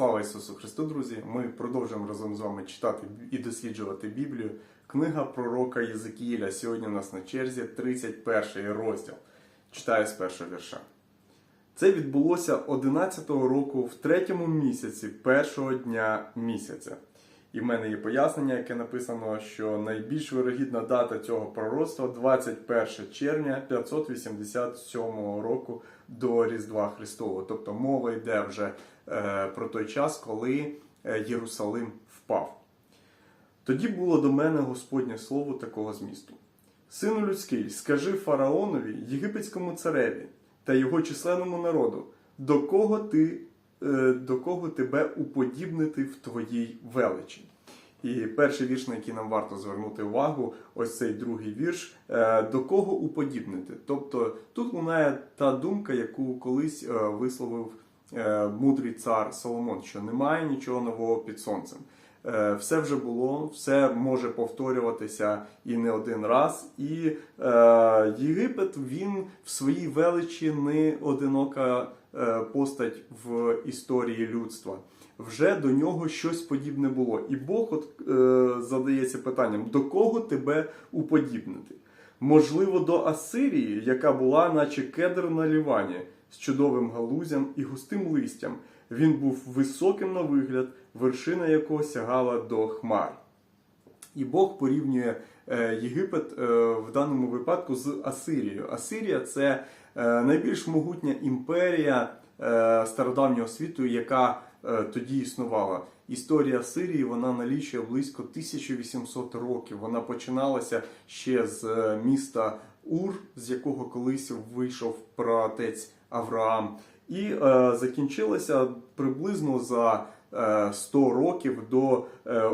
Слава Ісусу Христу, друзі! Ми продовжуємо разом з вами читати і досліджувати Біблію. Книга пророка Єзекіїля. Сьогодні у нас на черзі 31 розділ. Читаю з першого вірша. Це відбулося 11-го року в третьому місяці першого дня місяця. І в мене є пояснення, яке написано, що найбільш вирогідна дата цього пророцтва 21 червня 587 року до Різдва Христового. Тобто мова йде вже про той час, коли е, Єрусалим впав. Тоді було до мене Господнє слово такого змісту. Сину людський, скажи фараонові, єгипетському цареві та його численному народу, до кого ти, е, до кого тебе уподібнити в твоїй величі. І перший вірш, на який нам варто звернути увагу, ось цей другий вірш, е, до кого уподібнити. Тобто тут лунає та думка, яку колись е, висловив е, мудрий цар Соломон, що немає нічого нового під сонцем. Е, Все вже було, все може повторюватися і не один раз. І е, Єгипет він в своїй величі не одинока е, постать в історії людства. Вже до нього щось подібне було. І Бог от, е, задається питанням: до кого тебе уподібнити? Можливо, до Асирії, яка була, наче кедр на Лівані, з чудовим галузям і густим листям. Він був високим на вигляд, вершина якого сягала до хмар. І Бог порівнює е, Єгипет е, в даному випадку з Асирією. Асирія це е, найбільш могутня імперія стародавнього світу, яка тоді існувала. Історія Сирії вона налічує близько 1800 років. Вона починалася ще з е, міста Ур, з якого колись вийшов праотець Авраам, і е, закінчилася приблизно за е, 100 років до е,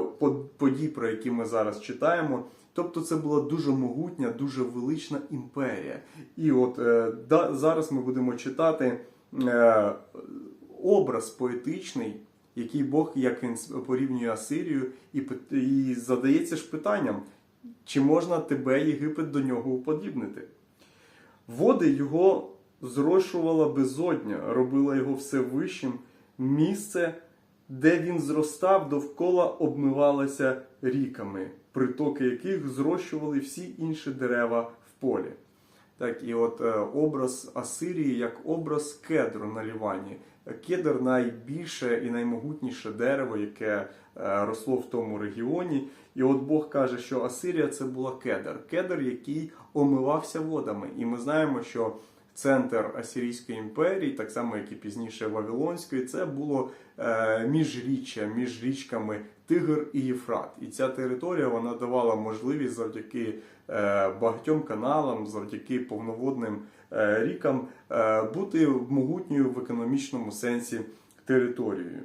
подій, про які ми зараз читаємо. Тобто це була дуже могутня, дуже велична імперія. І от е, зараз ми будемо читати е, образ поетичний, який Бог, як він порівнює Асирію, і, і задається ж питанням, чи можна тебе, Єгипет, до нього уподібнити? Води його зрошувала безодня, робила його все вищим. Місце, де він зростав, довкола обмивалося ріками, притоки яких зрощували всі інші дерева в полі. Так, і от е, образ Асирії як образ кедру на Лівані. Кедр найбільше і наймогутніше дерево, яке е, росло в тому регіоні. І от Бог каже, що Асирія це була кедр, кедр, який омивався водами. І ми знаємо, що центр Асирійської імперії, так само як і пізніше Вавилонської, це було е, міжріччя між річками Тигр і Єфрат. І ця територія вона давала можливість завдяки е, багатьом каналам, завдяки повноводним е, рікам бути могутньою в економічному сенсі територією.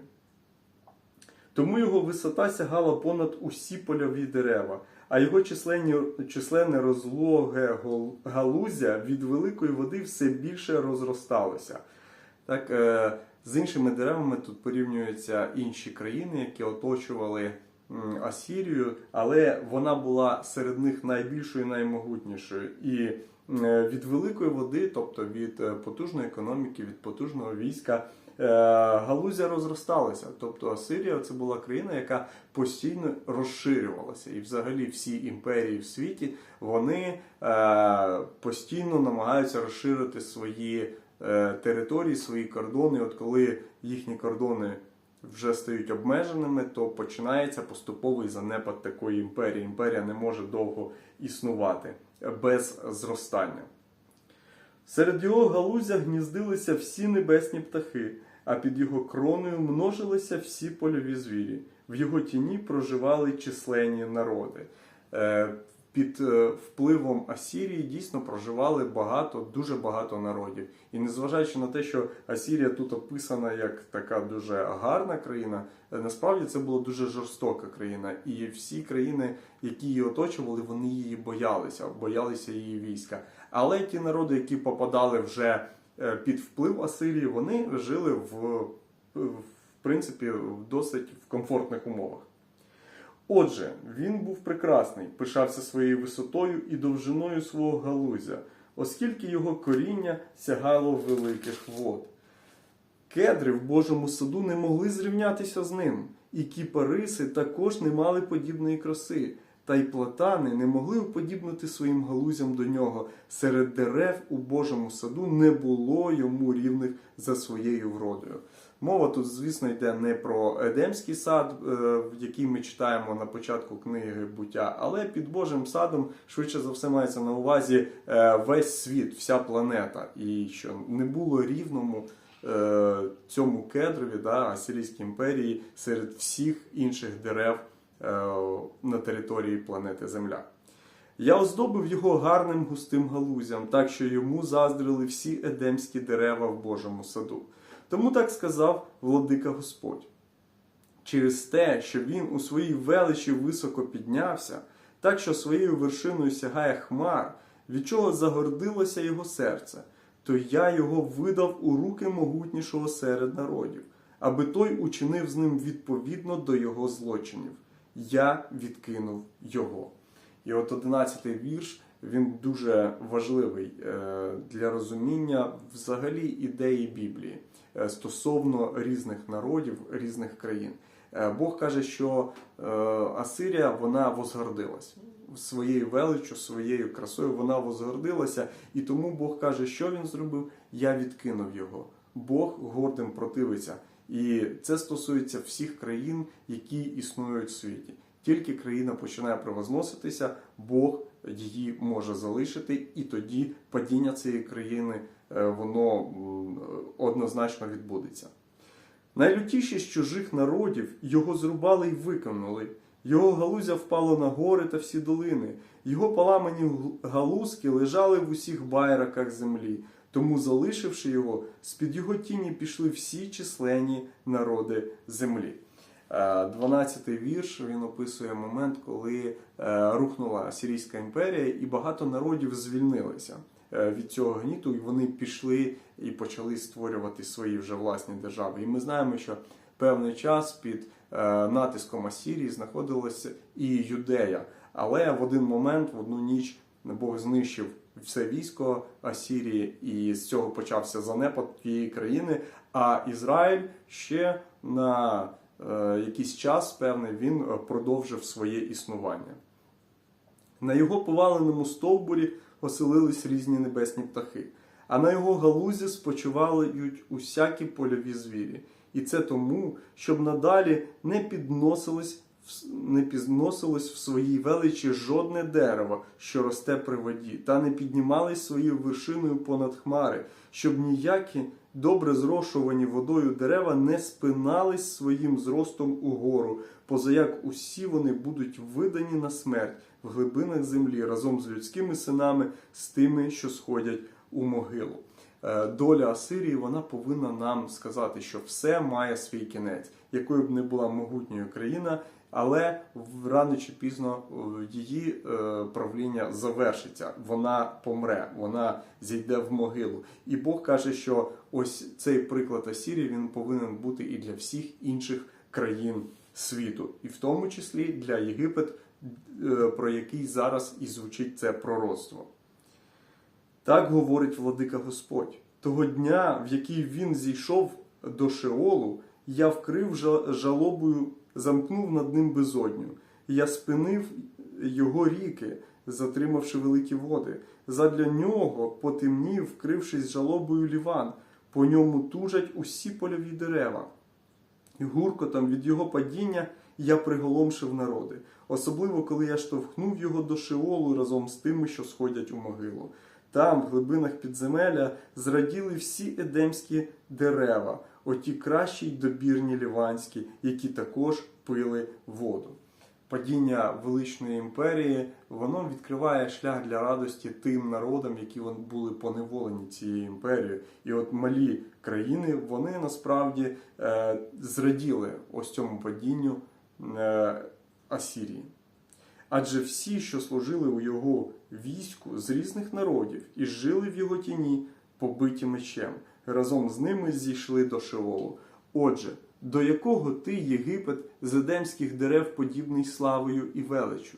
Тому його висота сягала понад усі польові дерева, а його численні, численне розлоге галуздя від великої води все більше розросталося. Так, е, з іншими деревами тут порівнюються інші країни, які оточували Асірію, але вона була серед них найбільшою наймогутнішою. І е, від великої води, тобто від е, потужної економіки, від потужного війська, галузя розросталася. Тобто Асирія це була країна, яка постійно розширювалася. І взагалі всі імперії в світі вони е, постійно намагаються розширити свої е, території, свої кордони. От коли їхні кордони вже стають обмеженими, то починається поступовий занепад такої імперії. Імперія не може довго існувати без зростання. Серед його галузя гніздилися всі небесні птахи, а під його кроною множилися всі польові звірі. В його тіні проживали численні народи. Е, Під е, впливом Асірії дійсно проживали багато, дуже багато народів. І незважаючи на те, що Асірія тут описана як така дуже гарна країна, е, насправді це була дуже жорстока країна. І всі країни, які її оточували, вони її боялися, боялися її війська. Але ті народи, які попадали вже під вплив Асирії, вони жили в, в принципі в досить в комфортних умовах. Отже, він був прекрасний, пишався своєю висотою і довжиною свого галузя, оскільки його коріння сягало великих вод. Кедри в Божому саду не могли зрівнятися з ним, і кіпариси також не мали подібної краси, та й платани не могли уподібнити своїм галузям до нього. Серед дерев у Божому саду не було йому рівних за своєю вродою. Мова тут, звісно, йде не про Едемський сад, е, який ми читаємо на початку книги буття, але під Божим садом швидше за все мається на увазі е, весь світ, вся планета, і що не було рівному е, цьому кедрові, да, Асирійській імперії серед всіх інших дерев на території планети Земля. Я оздобив його гарним густим галузям, так що йому заздрили всі едемські дерева в Божому саду. Тому так сказав владика Господь. Через те, що він у своїй величі високо піднявся, так що своєю вершиною сягає хмар, від чого загордилося його серце, то я його видав у руки могутнішого серед народів, аби той учинив з ним відповідно до його злочинів. Я відкинув його. І от одинадцятий вірш він дуже важливий е, для розуміння взагалі ідеї Біблії е, стосовно різних народів, різних країн. Е, Бог каже, що Асирія вона возгордилась своєю величчю, своєю красою. Вона возгордилася, і тому Бог каже, що він зробив. Я відкинув його. Бог гордим противиться. І це стосується всіх країн, які існують в світі. Тільки країна починає превозноситися, Бог її може залишити, і тоді падіння цієї країни е, воно однозначно відбудеться. Найлютіші з чужих народів його зрубали й викинули. Його галузя впало на гори та всі долини. Його поламані галузки лежали в усіх байраках землі. Тому, залишивши його, з-під його тіні пішли всі численні народи землі. Е, 12-й вірш він описує момент, коли е, рухнула Асирійська імперія, і багато народів звільнилися е, від цього гніту, і вони пішли і почали створювати свої вже власні держави. І ми знаємо, що певний час під е, натиском Асірії знаходилася і Юдея. Але в один момент, в одну ніч, Бог знищив все військо Асірії, і з цього почався занепад тієї країни. А Ізраїль ще на е, якийсь час певний він е, продовжив своє існування. На його поваленому стовбурі оселились різні небесні птахи, а на його галузі спочивають усякі польові звірі. І це тому, щоб надалі не підносилось, в- не підносилось в своїй величі жодне дерево, що росте при воді, та не піднімались своєю вершиною понад хмари, щоб ніякі добре зрошувані водою дерева не спинались своїм зростом угору, позаяк усі вони будуть видані на смерть в глибинах землі разом з людськими синами, з тими, що сходять у могилу. Е, Доля Асирії вона повинна нам сказати, що все має свій кінець, якою б не була могутньою країна, але рано чи пізно е, її е, правління завершиться. Вона помре, вона зійде в могилу. І Бог каже, що ось цей приклад Асірії він повинен бути і для всіх інших країн світу, і в тому числі для Єгипет, е, про який зараз і звучить це пророцтво. Так говорить владика Господь. Того дня, в який він зійшов до Шеолу, я вкрив жалобою, замкнув над ним безодню. Я спинив його ріки, затримавши великі води. Задля нього потемнів, вкрившись жалобою ліван. По ньому тужать усі польові дерева. І гуркотом від його падіння я приголомшив народи, особливо коли я штовхнув його до Шеолу разом з тими, що сходять у могилу. Там, в глибинах підземелля, зраділи всі едемські дерева, оті кращі й добірні ліванські, які також пили воду. Падіння величної імперії воно відкриває шлях для радості тим народам, які були поневолені цією імперією. І от малі країни вони насправді е, зраділи ось цьому падінню е, Асірії. Адже всі, що служили у його війську з різних народів і жили в його тіні, побиті мечем, разом з ними зійшли до Шеолу. Отже, до якого ти, Єгипет, з едемських дерев подібний славою і величю?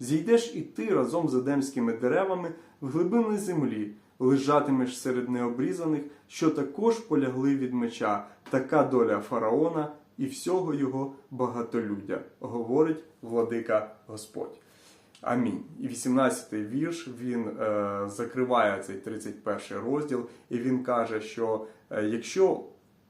Зійдеш і ти разом з едемськими деревами в глибини землі, лежатимеш серед необрізаних, що також полягли від меча. Така доля фараона і всього його багатолюддя, говорить владика Господь. Амінь. І 18-й вірш він е, закриває цей 31 розділ, і він каже, що е, якщо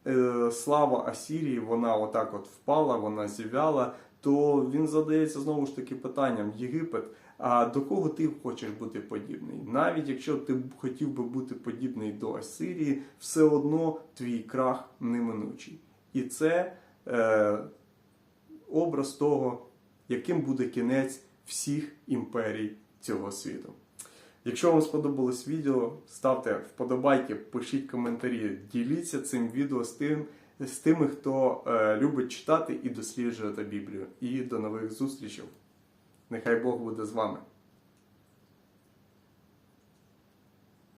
е, слава Асірії, вона отак от впала, вона зів'яла, то він задається знову ж таки питанням Єгипет. А до кого ти хочеш бути подібний? Навіть якщо ти хотів би бути подібний до Асирії, все одно твій крах неминучий. І це е, образ того, яким буде кінець всіх імперій цього світу. Якщо вам сподобалось відео, ставте вподобайки, пишіть коментарі, діліться цим відео з тим, з тими, хто е, любить читати і досліджувати Біблію. І до нових зустрічей. Нехай Бог буде з вами.